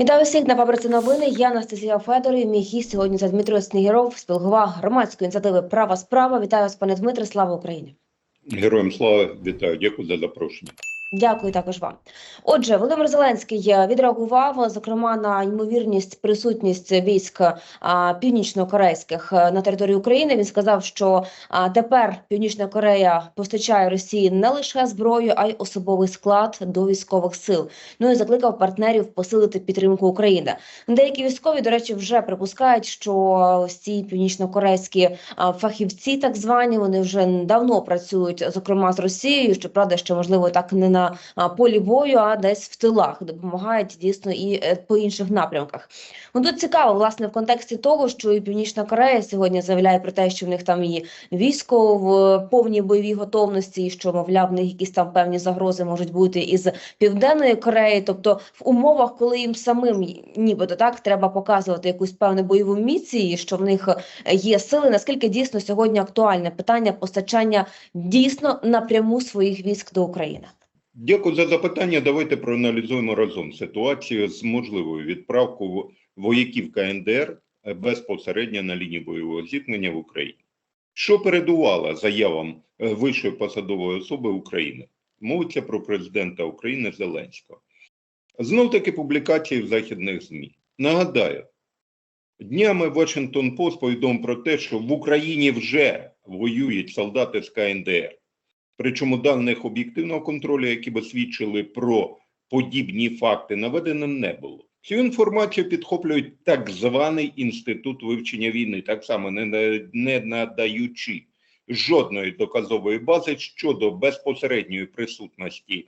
Вітаю всіх на паперці новини. Я Анастасія Федорів. Мій гість сьогодні це Дмитро Снігіров, спілгова громадської ініціативи Права справа. Вітаю вас, пане Дмитре. Слава Україні! Героям слава вітаю, дякую за запрошення. Дякую також вам. Отже, Володимир Зеленський е, відреагував зокрема на ймовірність присутність військ північно-корейських е, на території України. Він сказав, що тепер Північна Корея постачає Росії не лише зброю, а й особовий склад до військових сил. Ну і закликав партнерів посилити підтримку України. Деякі військові, до речі, вже припускають, що ось ці північно-корейські фахівці, так звані, вони вже давно працюють, зокрема з Росією. Щоправда, що можливо так не на полі бою, а десь в тилах допомагають дійсно і е, по інших напрямках. Ну тут цікаво, власне, в контексті того, що і Північна Корея сьогодні заявляє про те, що в них там і військо в повній бойовій готовності, і що мовляв, в них якісь там певні загрози можуть бути із Південної Кореї. Тобто, в умовах, коли їм самим нібито так треба показувати якусь певну бойову міцію, що в них е, є сили. Наскільки дійсно сьогодні актуальне питання постачання дійсно напряму своїх військ до України? Дякую за запитання. Давайте проаналізуємо разом ситуацію з можливою відправкою вояків КНДР е, безпосередньо на лінії бойового зіткнення в Україні. Що передувало заявам е, вищої посадової особи України? Мовиться про президента України Зеленського. Знов таки публікації в західних ЗМІ. Нагадаю, днями Washington Post повідомив про те, що в Україні вже воюють солдати з КНДР. Причому даних об'єктивного контролю, які би свідчили про подібні факти, наведено не було. Цю інформацію підхоплюють так званий інститут вивчення війни, так само не, не надаючи жодної доказової бази щодо безпосередньої присутності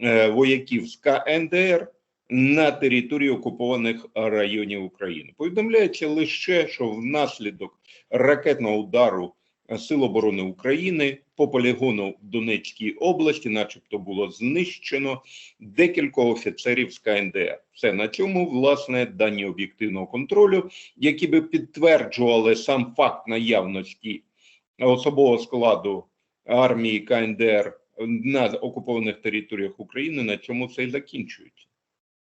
е, вояків з КНДР на території окупованих районів України. Повідомляється лише, що внаслідок ракетного удару Сил оборони України по полігону в Донецькій області, начебто, було знищено декілька офіцерів з КНДР. Все на цьому власне дані об'єктивного контролю, які би підтверджували сам факт наявності особового складу армії КНДР на окупованих територіях України. На цьому все і закінчується.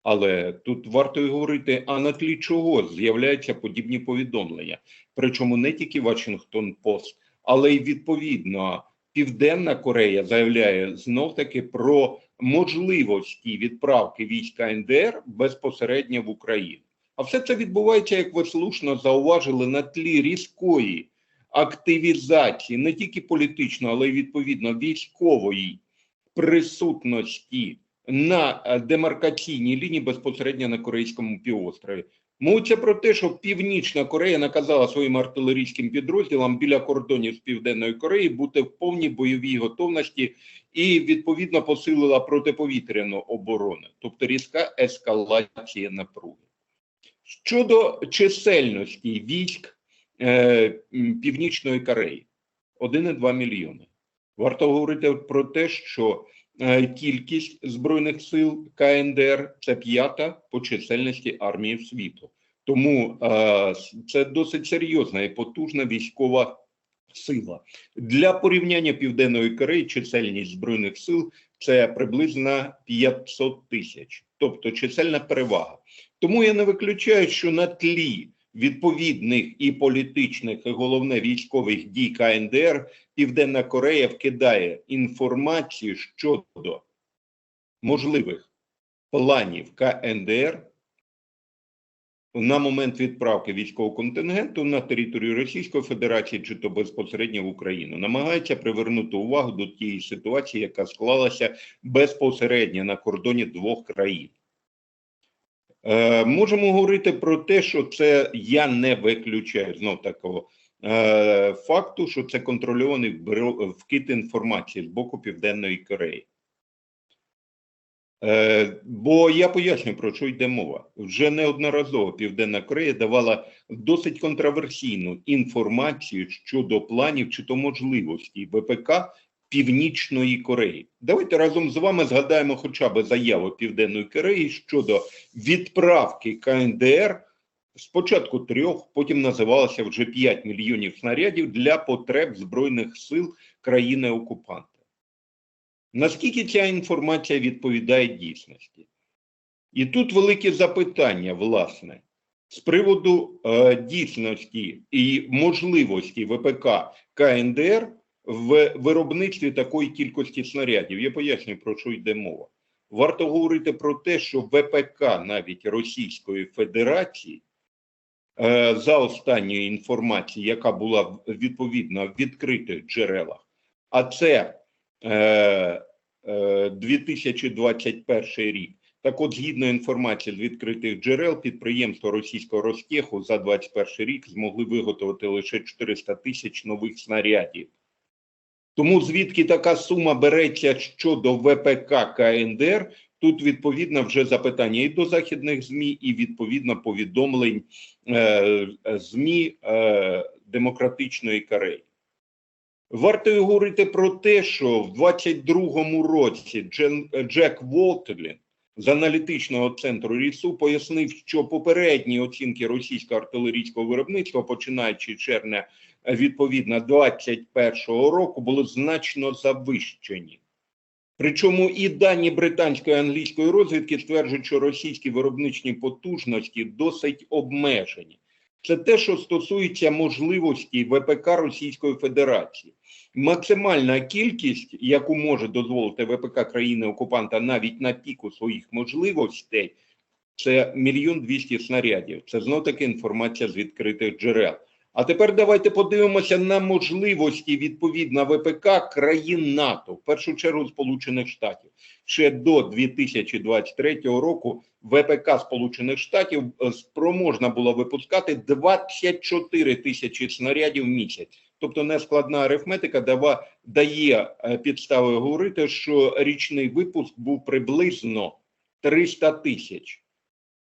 Але тут варто й говорити, а на тлі чого з'являються подібні повідомлення. Причому не тільки Washington Post, але й відповідно Південна Корея заявляє знов таки про можливості відправки військ КНДР безпосередньо в Україну. А все це відбувається, як ви слушно зауважили, на тлі різкої активізації не тільки політичної, але й відповідно військової присутності на е, демаркаційній лінії безпосередньо на Корейському півострові. Мовиться про те, що Північна Корея наказала своїм артилерійським підрозділам біля кордонів з Південної Кореї бути в повній бойовій готовності і відповідно посилила протиповітряну оборону, тобто різка ескалація напруги. Щодо чисельності військ е, Північної Кореї 1,2 мільйони. Варто говорити про те, що кількість збройних сил КНДР це п'ята по чисельності армії світу. Тому е, це досить серйозна і потужна військова сила. Для порівняння Південної Кореї чисельність збройних сил це приблизно 500 тисяч, тобто чисельна перевага. Тому я не виключаю, що на тлі відповідних і політичних, і головне військових дій КНДР Південна Корея вкидає інформацію щодо можливих планів КНДР на момент відправки військового контингенту на територію Російської Федерації чи то безпосередньо в Україну, намагається привернути увагу до тієї ситуації, яка склалася безпосередньо на кордоні двох країн. Е, можемо говорити про те, що це я не виключаю знов такого е, факту, що це контрольований вкид інформації з боку Південної Кореї. Е, бо я поясню, про що йде мова. Вже неодноразово Південна Корея давала досить контроверсійну інформацію щодо планів чи то можливості ВПК Північної Кореї. Давайте разом з вами згадаємо хоча б заяву Південної Кореї щодо відправки КНДР спочатку трьох, потім називалося вже 5 мільйонів снарядів для потреб Збройних сил країни-окупанта. Наскільки ця інформація відповідає дійсності? І тут велике запитання, власне, з приводу е, дійсності і можливості ВПК КНДР в виробництві такої кількості снарядів. Я пояснюю, про що йде мова. Варто говорити про те, що ВПК навіть Російської Федерації е, за останньою інформацією, яка була відповідно в відкритих джерелах, а це е, е, 2021 рік. Так от, згідно інформації з відкритих джерел, підприємство російського Ростеху за 21 рік змогли виготовити лише 400 тисяч нових снарядів. Тому звідки така сума береться щодо ВПК КНДР, тут відповідно вже запитання і до західних ЗМІ, і відповідно повідомлень е, ЗМІ е, Демократичної Кореї. Варто говорити про те, що в 22-му році Джен, Джек Волтлін з аналітичного центру РІСУ пояснив, що попередні оцінки російського артилерійського виробництва, починаючи червня відповідно 21-го року, були значно завищені. Причому і дані британської і англійської розвідки стверджують, що російські виробничні потужності досить обмежені. Це те, що стосується можливості ВПК Російської Федерації. Максимальна кількість, яку може дозволити ВПК країни-окупанта навіть на піку своїх можливостей, це мільйон двісті снарядів. Це знов таки інформація з відкритих джерел. А тепер давайте подивимося на можливості відповідно ВПК країн НАТО, в першу чергу Сполучених Штатів. Ще до 2023 року ВПК Сполучених Штатів е, спроможна була випускати 24 тисячі снарядів в місяць. Тобто нескладна арифметика дає е, підстави говорити, що річний випуск був приблизно 300 тисяч.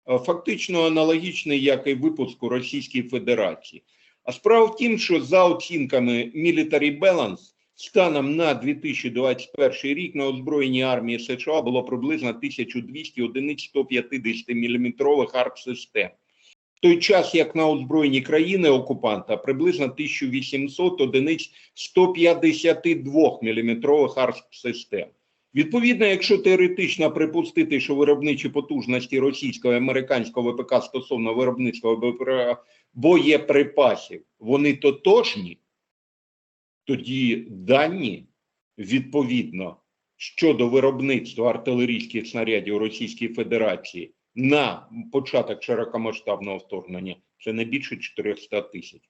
Е, Фактично аналогічний, як і випуск у Російській Федерації. А справа в тім, що за оцінками Military Balance, станом на 2021 рік на озброєнні армії США було приблизно 1200 одиниць 150 мм артсистем. В той час, як на озброєнні країни окупанта приблизно 1800 одиниць 152 мм артсистем. Відповідно, якщо теоретично припустити, що виробничі потужності російського і американського ВПК стосовно виробництва боєприпасів, вони тотожні, тоді дані відповідно щодо виробництва артилерійських снарядів Російської Федерації на початок широкомасштабного вторгнення це не більше 400 тисяч.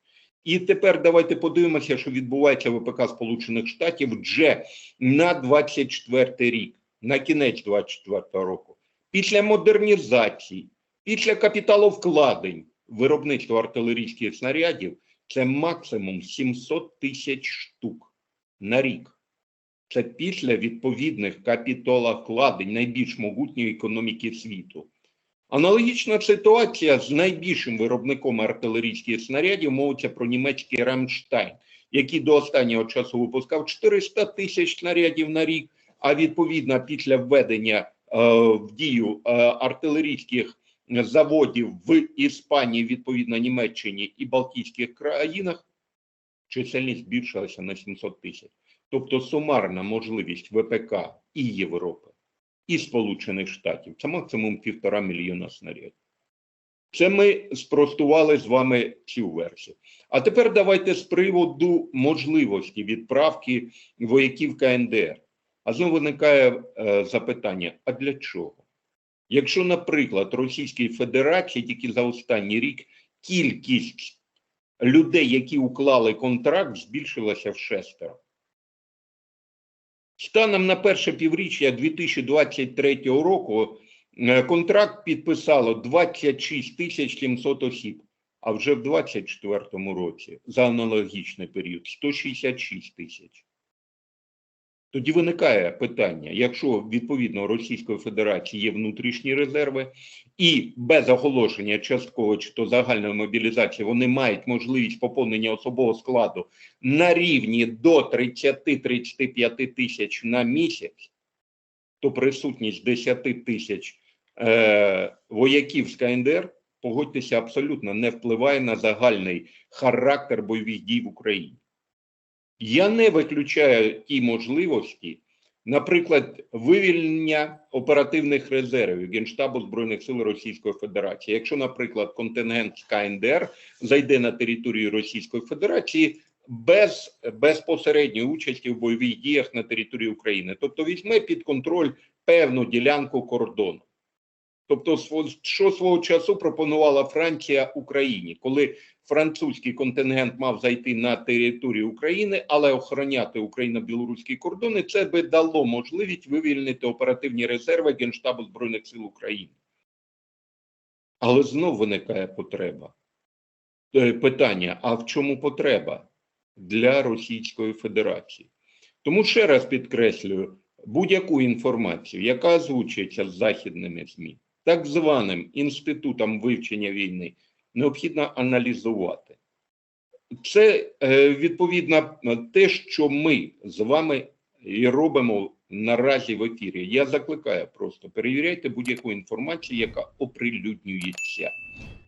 І тепер давайте подивимося, що відбувається в ВПК Сполучених Штатів вже на 24 рік, на кінець 24 року. Після модернізації, після капіталовкладень виробництва артилерійських снарядів це максимум 700 тисяч штук на рік. Це після відповідних капіталовкладень найбільш могутньої економіки світу. Аналогічна ситуація з найбільшим виробником артилерійських снарядів мовиться про німецький Рамштайн, який до останнього часу випускав 400 тисяч снарядів на рік. А відповідно, після введення е, в дію е, артилерійських заводів в Іспанії, відповідно Німеччині і Балтійських країнах, чисельність збільшилася на 700 тисяч. Тобто сумарна можливість ВПК і Європи, і Сполучених Штатів це максимум півтора мільйона снарядів. Це ми спростували з вами цю версію. А тепер давайте з приводу можливості відправки вояків КНДР. А знову виникає е, запитання: а для чого? Якщо, наприклад, Російській Федерації тільки за останній рік кількість людей, які уклали контракт, збільшилася в шестеро. Станом на перше півріччя 2023 року е, контракт підписало 26 тисяч 700 осіб, а вже в 2024 році за аналогічний період 166 тисяч. Тоді виникає питання: якщо відповідно Російської Федерації є внутрішні резерви, і без оголошення частково чи то загальної мобілізації вони мають можливість поповнення особового складу на рівні до 30-35 тисяч на місяць, то присутність 10 тисяч е, вояків з КНДР, погодьтеся, абсолютно не впливає на загальний характер бойових дій в Україні. Я не виключаю ті можливості, Наприклад, вивільнення оперативних резервів Генштабу Збройних сил Російської Федерації. Якщо, наприклад, контингент з КНДР зайде на територію Російської Федерації без безпосередньої участі в бойових діях на території України, тобто візьме під контроль певну ділянку кордону. Тобто, що свого часу пропонувала Франція Україні, коли французький контингент мав зайти на територію України, але охороняти україно-білоруські кордони, це би дало можливість вивільнити оперативні резерви Генштабу Збройних сил України. Але знов виникає потреба. Е, Питання: а в чому потреба для Російської Федерації? Тому ще раз підкреслюю, будь-яку інформацію, яка озвучується з західними ЗМІ, так званим інститутом вивчення війни, необхідно аналізувати. Це е, відповідно те, що ми з вами і робимо наразі в ефірі. Я закликаю просто перевіряйте будь-яку інформацію, яка оприлюднюється.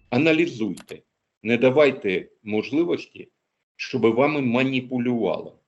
Аналізуйте, не давайте можливості, щоб вами маніпулювало.